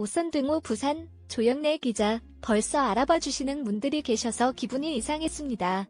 오선등호 부산 조영래 기자 벌써 알아봐 주시는 분들이 계셔서 기분이 이상했습니다.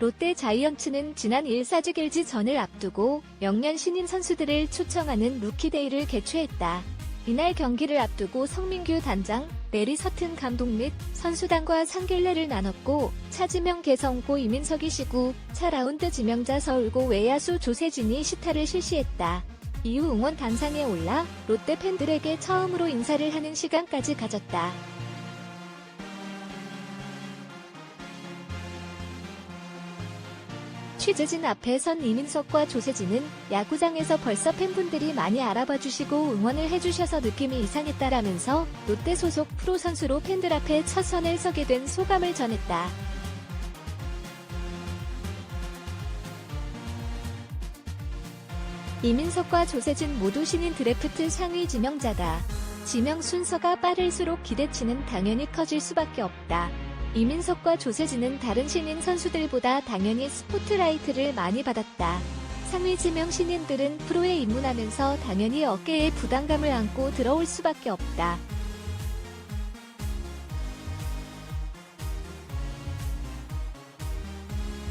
롯데 자이언츠는 지난 1사직 LG전을 앞두고 영년 신인 선수들을 초청하는 루키데이를 개최했다. 이날 경기를 앞두고 성민규 단장, 메리 서튼 감독 및 선수단과 상길례를 나눴고 차지명 개성고 이민석이 시구, 차라운드 지명자 서울고 외야수 조세진이 시타를 실시했다. 이후 응원 단상에 올라 롯데 팬들에게 처음으로 인사를 하는 시간까지 가졌다. 취재진 앞에 선 이민석과 조세진은 야구장에서 벌써 팬분들이 많이 알아봐 주시고 응원을 해주셔서 느낌이 이상했다라면서 롯데 소속 프로 선수로 팬들 앞에 첫 선을 서게 된 소감을 전했다. 이민석과 조세진 모두 신인 드래프트 상위 지명자다. 지명 순서가 빠를수록 기대치는 당연히 커질 수밖에 없다. 이민석과 조세진은 다른 신인 선수들보다 당연히 스포트라이트를 많이 받았다. 상위 지명 신인들은 프로에 입문하면서 당연히 어깨에 부담감을 안고 들어올 수밖에 없다.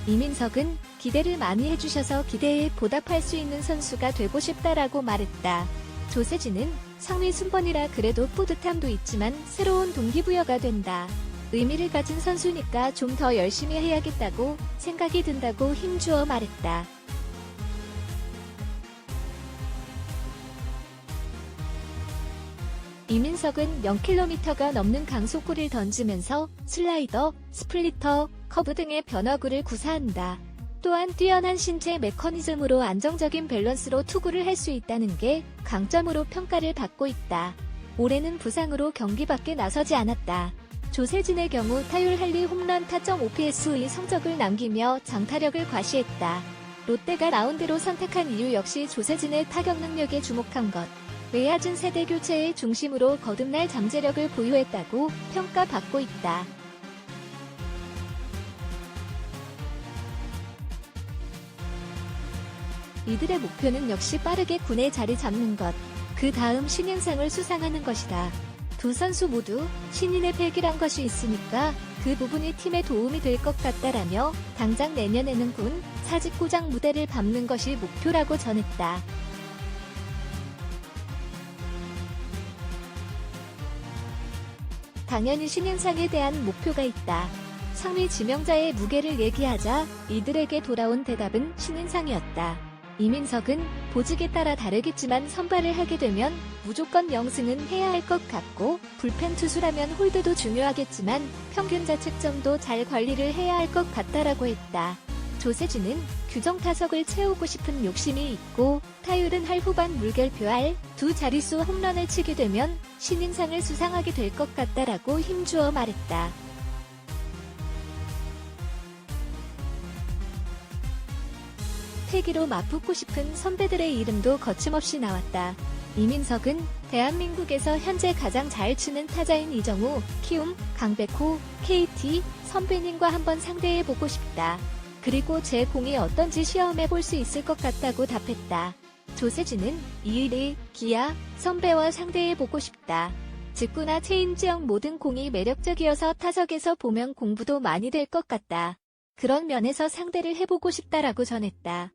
이민석은 기대를 많이 해주셔서 기대에 보답할 수 있는 선수가 되고 싶다라고 말했다. 조세진은 상위 순번이라 그래도 뿌듯함도 있지만 새로운 동기부여가 된다. 의미를 가진 선수니까 좀 더 열심히 해야겠다고 생각이 든다고 힘주어 말했다. 이민석은 0km가 넘는 강속구를 던지면서 슬라이더, 스플리터, 커브 등의 변화구를 구사한다. 또한 뛰어난 신체 메커니즘으로 안정적인 밸런스로 투구를 할 수 있다는 게 강점으로 평가를 받고 있다. 올해는 부상으로 경기 밖에 나서지 않았다. 조세진의 경우 타율 할리 홈런 타점 OPS의 성적을 남기며 장타력을 과시했다. 롯데가 라운드로 선택한 이유 역시 조세진의 타격 능력에 주목한 것. 외야진 세대 교체의 중심으로 거듭날 잠재력을 보유했다고 평가받고 있다. 이들의 목표는 역시 빠르게 군에 자리 잡는 것. 그 다음 신인상을 수상하는 것이다. 두 선수 모두 신인의 필기란 것이 있으니까 그 부분이 팀에 도움이 될 것 같다라며 당장 내년에는 군 사직구장 무대를 밟는 것이 목표라고 전했다. 당연히 신인상에 대한 목표가 있다. 상위 지명자의 무게를 얘기하자 이들에게 돌아온 대답은 신인상이었다. 이민석은 보직에 따라 다르겠지만 선발을 하게 되면 무조건 영승은 해야 할 것 같고 불펜 투수라면 홀드도 중요하겠지만 평균 자책점도 잘 관리를 해야 할 것 같다라고 했다. 조세진은 규정 타석을 채우고 싶은 욕심이 있고 타율은 할 후반 물결표할 두 자릿수 홈런을 치게 되면 신인상을 수상하게 될 것 같다라고 힘주어 말했다. 패기로 맞붙고 싶은 선배들의 이름도 거침없이 나왔다. 이민석은 대한민국에서 현재 가장 잘 치는 타자인 이정우, 키움, 강백호, KT 선배님과 한번 상대해 보고 싶다. 그리고 제 공이 어떤지 시험해 볼 수 있을 것 같다고 답했다. 조세진은 이의리, 기아, 선배와 상대해 보고 싶다. 직구나 체인지형 모든 공이 매력적이어서 타석에서 보면 공부도 많이 될 것 같다. 그런 면에서 상대를 해보고 싶다라고 전했다.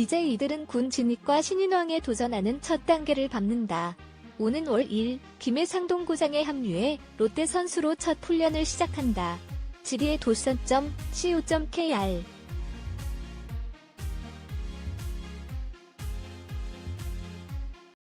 이제 이들은 군 진입과 신인왕에 도전하는 첫 단계를 밟는다. 오는 월 1일 김해상동구장에 합류해 롯데 선수로 첫 훈련을 시작한다. 지리의 도선.co.kr